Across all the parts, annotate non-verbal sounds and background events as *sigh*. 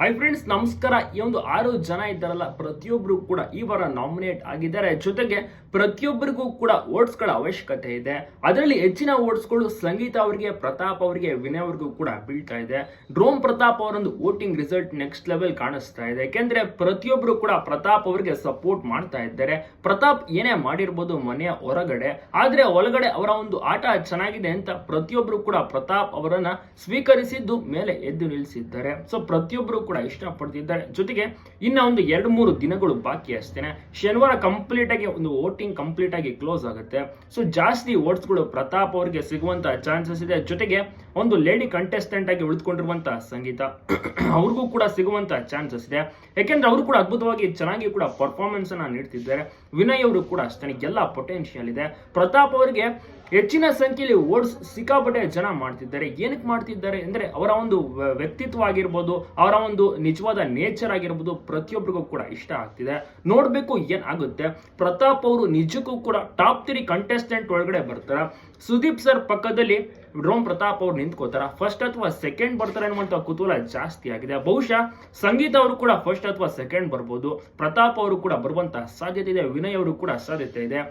Hi friends ನಮಸ್ಕಾರ. ಈ ಒಂದು ಆರು ಜನ ಇದ್ದಾರಲ್ಲ ಪ್ರತಿಯೊಬ್ಬರು ಕೂಡ ಈ ವಾರ ನಾಮಿನೇಟ್ ಆಗಿದ್ದಾರೆ. ಜೊತೆಗೆ ಪ್ರತಿಯೊಬ್ಬರಿಗೂ ಕೂಡ ಓಟ್ಸ್ಗಳ ಅವಶ್ಯಕತೆ ಇದೆ. ಅದರಲ್ಲಿ ಹೆಚ್ಚಿನ ಓಟ್ಸ್ಗಳು ಸಂಗೀತ ಅವರಿಗೆ, ಪ್ರತಾಪ್ ಅವರಿಗೆ, ವಿನಯ್ ಅವ್ರಿಗೂ ಕೂಡ ಬೀಳ್ತಾ ಇದೆ. ಡ್ರೋಮ್ ಪ್ರತಾಪ್ ಅವರೊಂದು ವೋಟಿಂಗ್ ರಿಸಲ್ಟ್ ನೆಕ್ಸ್ಟ್ ಲೆವೆಲ್ ಕಾಣಿಸ್ತಾ ಇದೆ. ಯಾಕೆಂದ್ರೆ ಪ್ರತಿಯೊಬ್ಬರು ಕೂಡ ಪ್ರತಾಪ್ ಅವರಿಗೆ ಸಪೋರ್ಟ್ ಮಾಡ್ತಾ ಇದ್ದಾರೆ. ಪ್ರತಾಪ್ ಏನೇ ಮಾಡಿರ್ಬೋದು ಮನೆಯ ಹೊರಗಡೆ. ಆದ್ರೆ ಒಳಗಡೆ ಅವರ ಒಂದು ಆಟ ಚೆನ್ನಾಗಿದೆ ಅಂತ ಪ್ರತಿಯೊಬ್ಬರು ಕೂಡ ಪ್ರತಾಪ್ ಅವರನ್ನ ಸ್ವೀಕರಿಸಿದ್ದು ಮೇಲೆ ಎದ್ದು ನಿಲ್ಲಿಸಿದ್ದಾರೆ. ಸೊ ಪ್ರತಿಯೊಬ್ಬರು ಕೂಡ ಇಷ್ಟಪಡ್ತಿದ್ದಾರೆ. ಜೊತೆಗೆ ಇನ್ನ ಒಂದು ಎರಡು ಮೂರು ದಿನಗಳು ಬಾಕಿ ಅಷ್ಟೇನೆ. ಶನಿವಾರ ಕಂಪ್ಲೀಟ್ ಆಗಿ ಒಂದು ವೋಟಿಂಗ್ ಕಂಪ್ಲೀಟ್ ಆಗಿ ಕ್ಲೋಸ್ ಆಗುತ್ತೆ. ಸೊ ಜಾಸ್ತಿ ವೋಟ್ಸ್ಗಳು ಪ್ರತಾಪ್ ಅವರಿಗೆ ಸಿಗುವಂತ ಚಾನ್ಸಸ್ ಇದೆ. ಜೊತೆಗೆ ಒಂದು ಲೇಡಿ ಕಂಟೆಸ್ಟೆಂಟ್ ಆಗಿ ಉಳಿದುಕೊಂಡಿರುವಂತಹ ಸಂಗೀತ *clears throat* ಅವ್ರಿಗೂ ಕೂಡ ಸಿಗುವಂತ ಚಾನ್ಸಸ್ ಇದೆ. ಯಾಕೆಂದ್ರೆ ಅವರು ಕೂಡ ಅದ್ಭುತವಾಗಿ ಚೆನ್ನಾಗಿ ಕೂಡ ಪರ್ಫಾರ್ಮೆನ್ಸ್ ಅನ್ನ ನೀಡ್ತಿದ್ದಾರೆ. ವಿನಯ್ ಅವರು ಕೂಡ ಅಷ್ಟೇ ಎಲ್ಲ ಪೊಟೆನ್ಶಿಯಲ್ ಇದೆ. ಪ್ರತಾಪ್ ಅವರಿಗೆ ಹೆಚ್ಚಿನ ಸಂಖ್ಯೆಯಲ್ಲಿ ಓಡ್ಸ್ ಸಿಕ್ಕಾಪಟ್ಟೆ ಜನ ಮಾಡ್ತಿದ್ದಾರೆ. ಏನಕ್ಕೆ ಮಾಡ್ತಿದ್ದಾರೆ ಅಂದ್ರೆ ಅವರ ಒಂದು ವ್ಯಕ್ತಿತ್ವ ಆಗಿರ್ಬೋದು, ಅವರ ಒಂದು ನಿಜವಾದ ನೇಚರ್ ಆಗಿರ್ಬೋದು ಪ್ರತಿಯೊಬ್ಬರಿಗೂ ಕೂಡ ಇಷ್ಟ ಆಗ್ತಿದೆ. ನೋಡಬೇಕು ಏನಾಗುತ್ತೆ ಪ್ರತಾಪ್ ಅವರು ನಿಜಕ್ಕೂ ಕೂಡ ಟಾಪ್ ತ್ರೀ ಕಂಟೆಸ್ಟೆಂಟ್ ಒಳಗಡೆ ಬರ್ತಾರೆ. ಸುದೀಪ್ ಸರ್ ಪಕ್ಕದಲ್ಲಿ ರೋಮ್ ಪ್ರತಾಪ್ ಅವ್ರು ನಿಂತ್ಕೋತಾರ. ಫಸ್ಟ್ ಅಥವಾ ಸೆಕೆಂಡ್ ಬರ್ತಾರೆ ಅನ್ನುವಂಥ ಕುತೂಹಲ ಜಾಸ್ತಿ ಆಗಿದೆ. ಬಹುಶಃ ಸಂಗೀತ ಅವರು ಕೂಡ ಫಸ್ಟ್ ಅಥವಾ ಸೆಕೆಂಡ್ ಬರ್ಬೋದು. ಪ್ರತಾಪ್ ಅವರು ಕೂಡ ಬರುವಂತಹ ಸಾಧ್ಯತೆ ಇದೆ. ವಿನಯ್ ಅವರು ಕೂಡ ಸಾಧ್ಯತೆ ಇದೆ.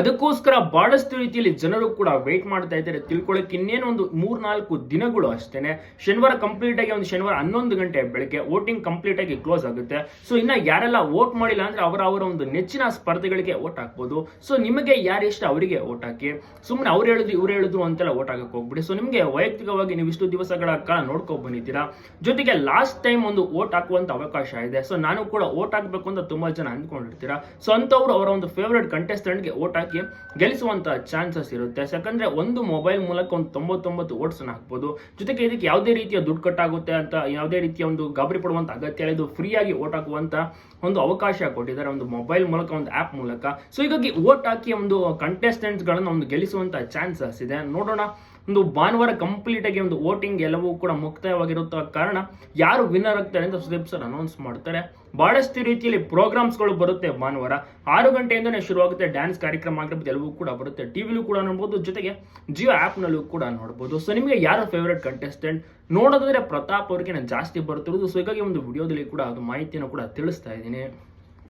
ಅದಕ್ಕೋಸ್ಕರ ಬಹಳಷ್ಟು ರೀತಿಯಲ್ಲಿ ಜನರು ಕೂಡ ವೇಟ್ ಮಾಡ್ತಾ ಇದ್ದಾರೆ. ತಿಳ್ಕೊಳ್ಳೋಕೆ ಇನ್ನೇನು ಒಂದು ಮೂರ್ನಾಲ್ಕು ದಿನಗಳು ಅಷ್ಟೇನೆ. ಶನಿವಾರ ಕಂಪ್ಲೀಟ್ ಆಗಿ ಒಂದು ಶನಿವಾರ ಹನ್ನೊಂದು ಗಂಟೆ ಬೆಳಗ್ಗೆ ವೋಟಿಂಗ್ ಕಂಪ್ಲೀಟ್ ಆಗಿ ಕ್ಲೋಸ್ ಆಗುತ್ತೆ. ಸೊ ಇನ್ನ ಯಾರೆಲ್ಲ ವೋಟ್ ಮಾಡಿಲ್ಲ ಅಂದ್ರೆ ಅವರ ಅವರ ಒಂದು ನೆಚ್ಚಿನ ಸ್ಪರ್ಧೆಗಳಿಗೆ ವೋಟ್ ಹಾಕ್ಬೋದು. ಸೊ ನಿಮಗೆ ಯಾರು ಇಷ್ಟ ಅವರಿಗೆ ವೋಟ್ ಹಾಕಿ ಸುಮ್ಮನೆ ಅವ್ರು ಹೇಳಿದ್ರು ಇವ್ರು ಹೇಳಿದ್ರು ಅಂತೆಲ್ಲ ವೋಟ್ ಹಾಕಕ್ಕೆ ಹೋಗ್ಬಿಡಿ. ಸೊ ನಿಮಗೆ ವೈಯಕ್ತಿಕವಾಗಿ ನೀವು ಇಷ್ಟು ದಿವಸಗಳ ಕಾಲ ನೋಡ್ಕೊಂಡು ಬಂದಿದ್ದೀರಾ? ಜೊತೆಗೆ ಲಾಸ್ಟ್ ಟೈಮ್ ಒಂದು ವೋಟ್ ಹಾಕುವಂತ ಅವಕಾಶ ಇದೆ. ಸೊ ನಾನು ಕೂಡ ವೋಟ್ ಹಾಕಬೇಕು ಅಂತ ತುಂಬಾ ಜನ ಅಂದ್ಕೊಂಡಿರ್ತೀರಾ? ಸೊ ಅಂತವ್ರು ಅವರ ಒಂದು ಫೇವರೇಟ್ ಕಂಟೆಸ್ಟೆಂಟ್ಗೆ ವೋಟ್ ಹಾಕಿ ಗೆಲ್ಲಿಸುವಂಥ ಚಾನ್ಸಸ್ ಇರುತ್ತೆ. ಯಾಕಂದರೆ ಒಂದು ಮೊಬೈಲ್ ಮೂಲಕ ಒಂದು ತೊಂಬತ್ತೊಂಬತ್ತು ವೋಟ್ಸ್ ಹಾಕ್ಬೋದು. ಜೊತೆಗೆ ಇದಕ್ಕೆ ಯಾವುದೇ ರೀತಿಯ ದುಡ್ಡು ಕಟ್ಟಾಗುತ್ತೆ ಅಂತ, ಯಾವುದೇ ರೀತಿಯ ಒಂದು ಗಾಬರಿ ಪಡುವಂಥ ಅಗತ್ಯ ಇದು ಫ್ರೀಯಾಗಿ ವೋಟ್ ಹಾಕುವಂತ ಒಂದು ಅವಕಾಶ ಕೊಟ್ಟಿದ್ದಾರೆ ಒಂದು ಮೊಬೈಲ್ ಮೂಲಕ, ಒಂದು ಆ್ಯಪ್ ಮೂಲಕ. ಸೊ ಹೀಗಾಗಿ ವೋಟ್ ಹಾಕಿ ಒಂದು ಕಂಟೆಸ್ಟೆಂಟ್ಸ್ಗಳನ್ನು ಗಳನ್ನ ಒಂದು ಗೆಲ್ಲಿಸುವಂಥ ಚಾನ್ಸಸ್ ಇದೆ. ನೋಡೋಣ, ಒಂದು ಭಾನುವಾರ ಕಂಪ್ಲೀಟ್ ಆಗಿ ಒಂದು ವೋಟಿಂಗ್ ಎಲ್ಲವೂ ಕೂಡ ಮುಕ್ತಾಯವಾಗಿರುತ್ತ ಕಾರಣ ಯಾರು ವಿನ್ನರ್ ಆಗ್ತಾರೆ ಅಂತ ಸುದೀಪ್ ಸರ್ ಅನೌನ್ಸ್ ಮಾಡ್ತಾರೆ. ಬಹಳಷ್ಟು ರೀತಿಯಲ್ಲಿ ಪ್ರೋಗ್ರಾಮ್ಸ್ಗಳು ಬರುತ್ತೆ ಭಾನುವಾರ. ಆರು ಗಂಟೆಯಿಂದನೇ ಶುರುವಾಗುತ್ತೆ ಡ್ಯಾನ್ಸ್ ಕಾರ್ಯಕ್ರಮ ಆಗಿರ್ಬೋದು, ಎಲ್ಲವೂ ಕೂಡ ಬರುತ್ತೆ. ಟಿವಿಲೂ ಕೂಡ ನೋಡ್ಬೋದು, ಜೊತೆಗೆ ಜಿಯೋ ಆ್ಯಪ್ನಲ್ಲೂ ಕೂಡ ನೋಡ್ಬೋದು. ಸೊ ನಿಮಗೆ ಯಾರು ಫೇವರೇಟ್ ಕಂಟೆಸ್ಟೆಂಟ್ ನೋಡೋದಾದ್ರೆ ಪ್ರತಾಪ್ ಅವ್ರಿಗೆ ನಾನು ಜಾಸ್ತಿ ಬರ್ತಿರೋದು. ಸೊ ಹೀಗಾಗಿ ಒಂದು ವಿಡಿಯೋದಲ್ಲಿ ಕೂಡ ಅದು ಮಾಹಿತಿಯನ್ನು ಕೂಡ ತಿಳಿಸ್ತಾ ಇದ್ದೀನಿ.